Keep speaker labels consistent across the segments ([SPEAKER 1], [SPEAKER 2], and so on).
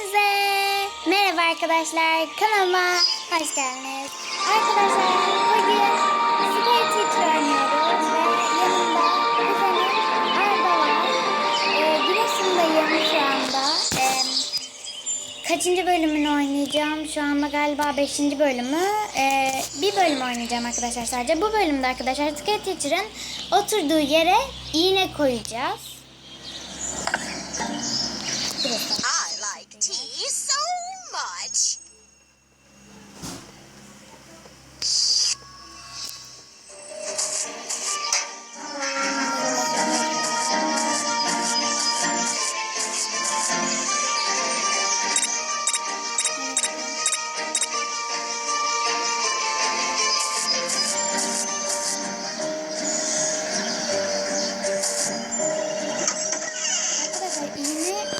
[SPEAKER 1] Size merhaba arkadaşlar kanalıma hoş geldiniz. Arkadaşlar bugün Sky Teacher oynuyoruz ve yanımda kuzenim Arda var. Ee, Giresun'dayım şu anda. Ee, kaçıncı bölümünü oynayacağım? Şu anda galiba 5. bölümü. Ee, bir bölüm oynayacağım arkadaşlar sadece. Bu bölümde arkadaşlar Sky Teacher'ın oturduğu yere iğne koyacağız. Burası.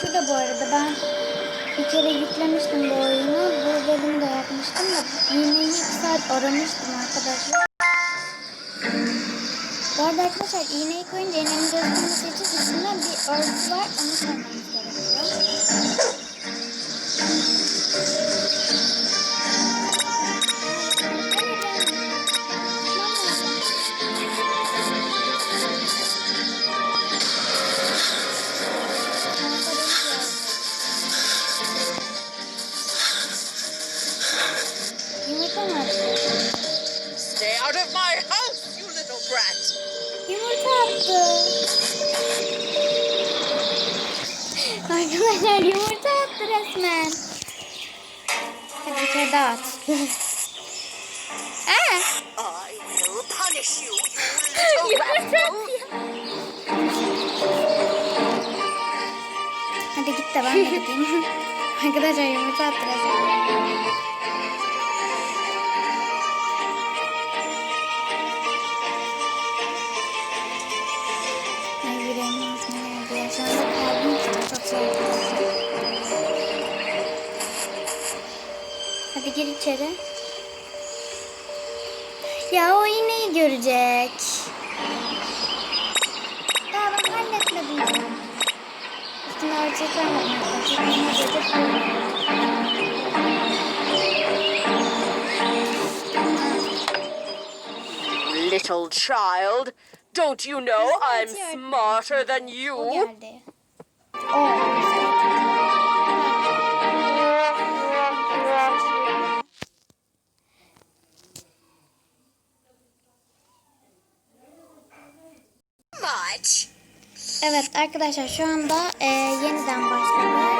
[SPEAKER 1] Şurada bu arada ben bir kere yüklemiştim bu oyunu. Bu bölümü de yapmıştım da iğneyi iki saat aramıştım arkadaşlar. Bu arada arkadaşlar iğneyi koyunca iğnenin gözükmesi için üstünde bir örtü var. Onu koymamız
[SPEAKER 2] brat.
[SPEAKER 1] Yumurta attı. Arkadaşlar yumurta attı resmen. Hadi bir kere daha at. Aa,
[SPEAKER 2] I will punish you, rascal.
[SPEAKER 1] Hadi git de ben de gideyim. Arkadaşlar yumurta attı resmen. Hadi gir içeri. Ya o iğneyi görecek. Daha ben halletmedim. Üstüne arkadaşlar. İğne görecek.
[SPEAKER 2] Little child, don't you know I'm smarter than
[SPEAKER 1] O
[SPEAKER 2] you?
[SPEAKER 1] geldi. O. Evet arkadaşlar şu anda e, yeniden başladı.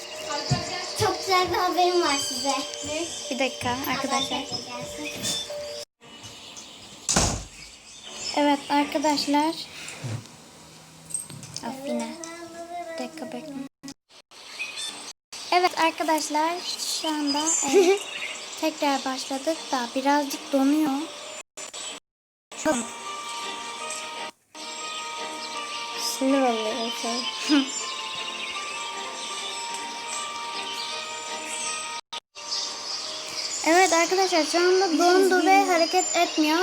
[SPEAKER 3] Güzel bir haberim var size.
[SPEAKER 1] Bir dakika arkadaşlar. Evet arkadaşlar. Of yine. Bir dakika bekle. Evet arkadaşlar şu anda e, tekrar başladık da birazcık donuyor. Sinir oluyorum arkadaşlar şu anda dondu ve hareket etmiyor.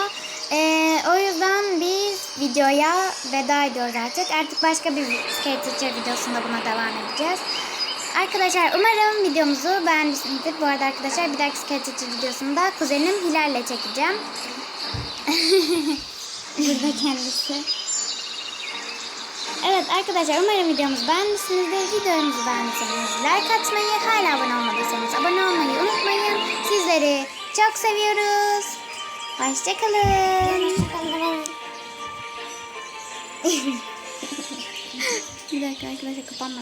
[SPEAKER 1] Ee, o yüzden biz videoya veda ediyoruz artık. Artık başka bir skate teacher videosunda buna devam edeceğiz. Arkadaşlar umarım videomuzu beğenmişsinizdir. Bu arada arkadaşlar bir dahaki skate teacher videosunda kuzenim Hilal'le çekeceğim. Burada kendisi. Evet arkadaşlar umarım videomuzu beğenmişsinizdir. Videomuzu beğendiyseniz like atmayı, hala abone olmadıysanız abone olmayı unutmayın. Sizleri Çok seviyoruz. Hoşçakalın.
[SPEAKER 3] Bakalım.
[SPEAKER 1] Bir dakika arkadaşlar kapanmadı.